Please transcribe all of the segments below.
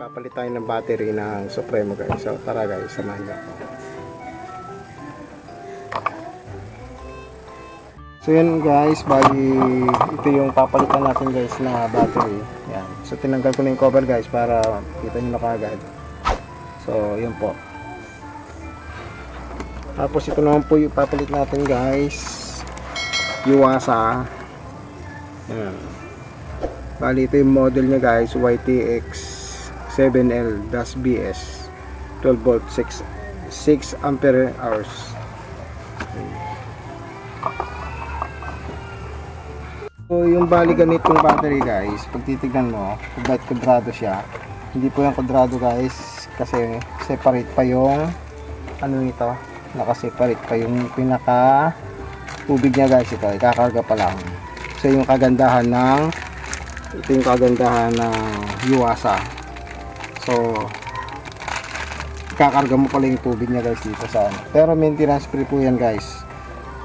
Papalit tayo ng battery ng Supremo guys. So tara guys, samahan niyo ako. So yan guys, bali ito yung papalitan natin guys na battery. Yan. So tinanggal ko na yung cover guys para kita niyo na kagad. So yun po. Tapos ito naman po yung papalit natin guys. Yuasa. Yan. Bali ito yung model niya guys, YTX 7L BS 12 volt 6 6 ampere hours. So yung bali ganitong battery guys, pag titignan mo, kung kwadrado siya, hindi po yung kwadrado guys, kasi separate pa yung ano nito, nakaseparate pa yung pinaka tubig niya guys ito, ikakarga pa lang. So yung kagandahan ng ito yung kagandahan ng Yuasa. So kakarga mo pala yung tubig niya guys dito sa ano. Pero maintenance free po yan guys.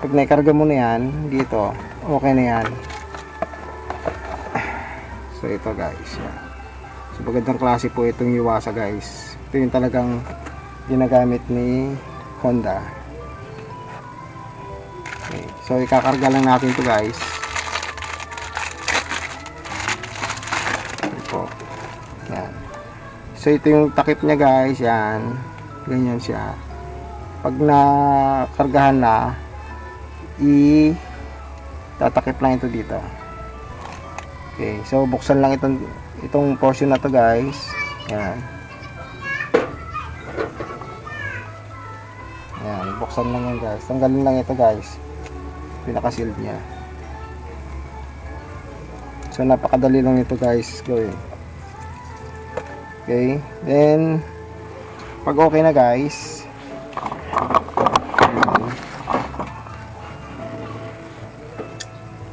Pag naikarga mo na yan dito, okay na yan. So ito guys. Yan. So magandang klase po itong Yuasa guys. Ito yung talagang ginagamit ni Honda. Okay. So ikakarga lang natin to guys. So ito yung takip niya guys. Yan. Ganyan siya. Pag nakargahan na, i tatakip lang ito dito. Okay, so buksan lang itong itong portion na to guys. Yan. Yan, buksan lang yan guys. Tanggalin lang ito guys. Pinaka-sealed niya. So napakadali lang ito guys gawin. Okay, then pag okay na guys,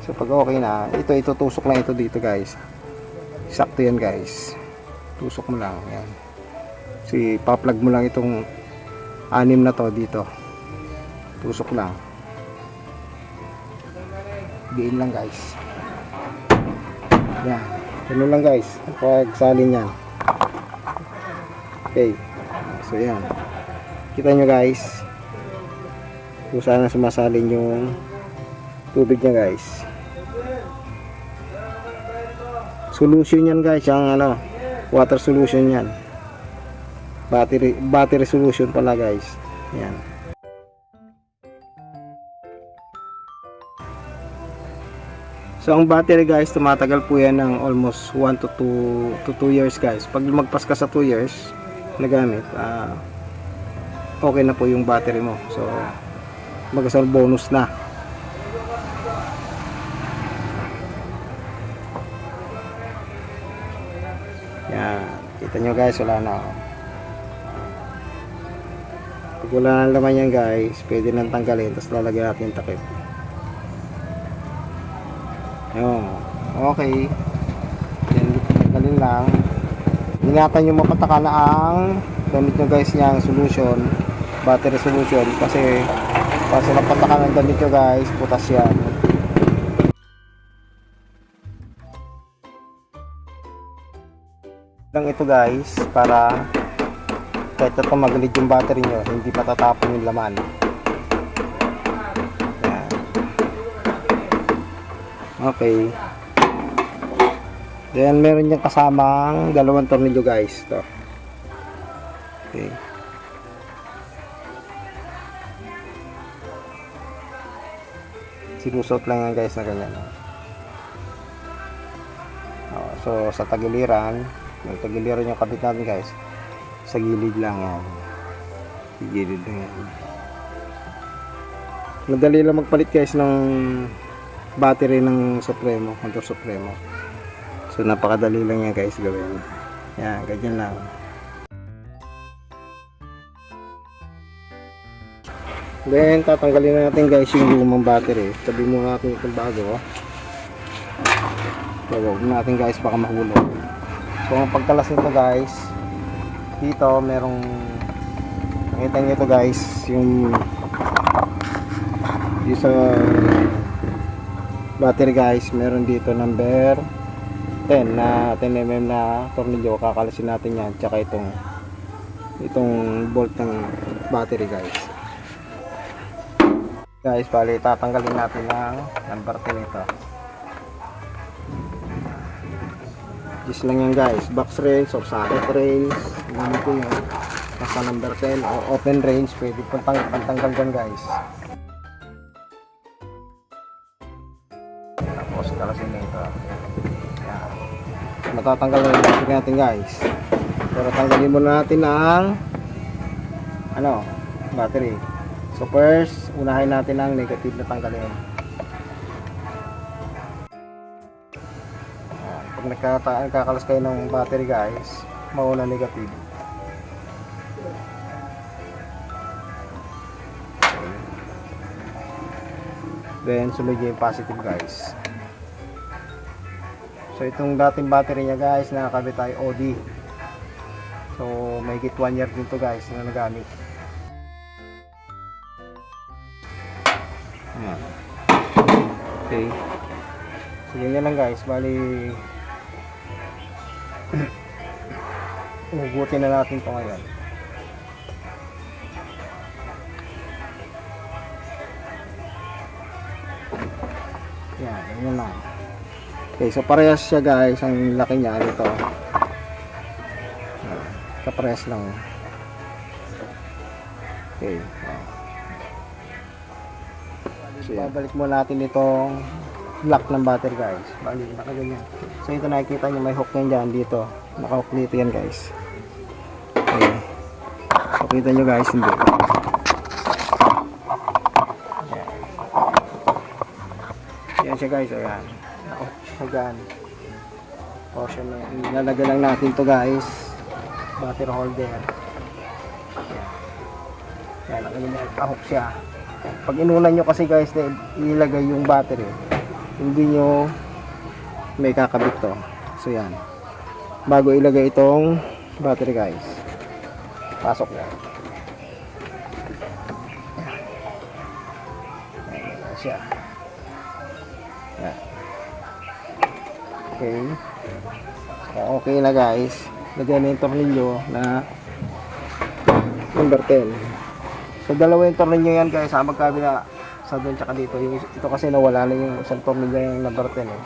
So pag okay na, ito itutusok lang ito dito guys. Sakto yan guys. Tusok mo lang, yan. Si pa-plug mo lang itong anim na to dito. Tusok lang. Diin lang guys. Yan. Ganun lang guys. Pag salin yan. Okay. So yan. Kita nyo guys. Kung saan na sumasalin yung tubig niya guys. Solution yan guys, yung ano, water solution yan. Battery battery solution pala guys. Yan. So ang battery guys, tumatagal po yan ng almost 1 to 2 to 2 years guys. Pag lumagpas ka sa 2 years na gamit, ah, okay na po yung battery mo. So magasal bonus na. Yan. Kita nyo guys, wala na. oh. Pag wala na laman yan guys, pwede nang tanggalin. Tapos lalagyan natin yung takip. Yun. Okay. Yan, tanggalin lang. Ingatan nyo mapataka na ang damit nyo guys niyang solution. Battery solution. Kasi kasi napataka ng damit nyo guys, putas yan. lang ito guys para kahit na tumagalid yung battery nyo hindi patatapon yung laman Yan. okay then meron yung kasamang dalawang tornilyo guys to. Okay. Sinusot lang yan guys na ganyan oh, so sa tagiliran yung tagiliran yung kabit natin guys sa gilid lang yan. Sa gilid lang yan. Madali lang magpalit guys ng battery ng Supremo motor Supremo so napakadali lang yan guys gawin. Yan ganyan lang. Then tatanggalin na natin guys yung lumang battery. Tabi muna natin itong bago so huwag natin guys baka mahulog. So ang pagkalas nito guys, dito merong nakita niyo ito guys, yung dito sa battery guys, meron dito number 10 na 10mm na tornilyo kakalasin natin yan tsaka itong itong bolt ng battery guys. Guys bali tatanggalin natin ang number 10 ito Just lang yan guys. Box range or socket range hindi ko yun basta number 10 o open range pwede pantang pantanggal dyan guys. Tapos kalasin na ito. yan matatanggal na yung battery natin guys. Pero tanggalin muna natin ang ano battery. So first unahin natin ang negative na tanggalin. Pag nagkakalas kayo ng battery guys mauna negative. Then sunod yung positive guys so itong dating battery niya guys nakakabit tayo OD so may git 1 year din to guys na nagamit. Okay. So yun yan lang guys. Bali Hugutin na natin to ngayon. Yan, ganyan lang. Okay, so parehas siya guys, ang laki niya nito. Yan, Kaparehas lang. Okay. wow. So, babalik mo natin itong lock ng battery guys. Bali, nakaganyan. So ito nakikita nyo may hook yan dyan dito. Naka-hook dito yan guys. Okay. So kita nyo guys, hindi. Yan siya guys, ayan. Ako, hanggang. Portion na yan. Ilalagay lang natin to guys. Battery holder. Yan, nakaganyan. Naka-hook siya. Pag inunan nyo kasi guys na ilagay yung battery, hindi nyo may kakabit to. So yan. Bago ilagay itong battery guys. Pasok na. Ayan na siya. Okay. So, okay na guys. Lagyan na yung tornilyo na number 10. So dalawa yung tornilyo yan guys sa magkabila sa doon tsaka dito. Yung, ito kasi nawala na yung isang tornilyo yung number 10 eh.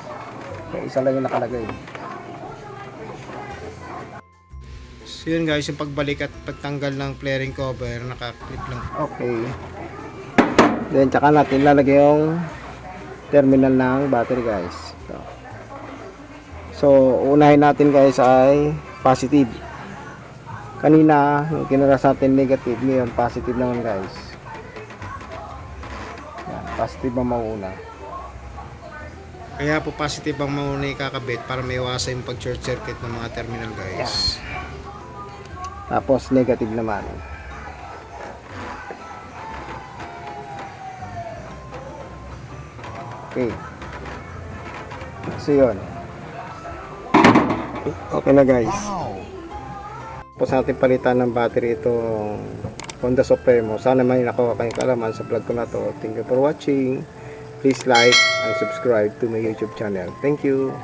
Kaya isa lang yung nakalagay. So yun guys, yung pagbalik at pagtanggal ng flaring cover, naka-clip lang. Okay. Then tsaka natin lalagay yung terminal ng battery guys. So, so unahin natin guys ay positive. Kanina, yung kinaras natin negative, ngayon positive naman guys. Yan, positive ang mauna. Kaya po positive ang mauna ikakabit para may iwasan yung pag-short circuit ng mga terminal guys. Tapos negative naman. Okay. So yun. Okay na guys. Tapos natin palitan ng battery itong Honda Supremo. Sana may nakuha kayong kalaman sa vlog ko na to. Thank you for watching. Please like and subscribe to my YouTube channel. Thank you.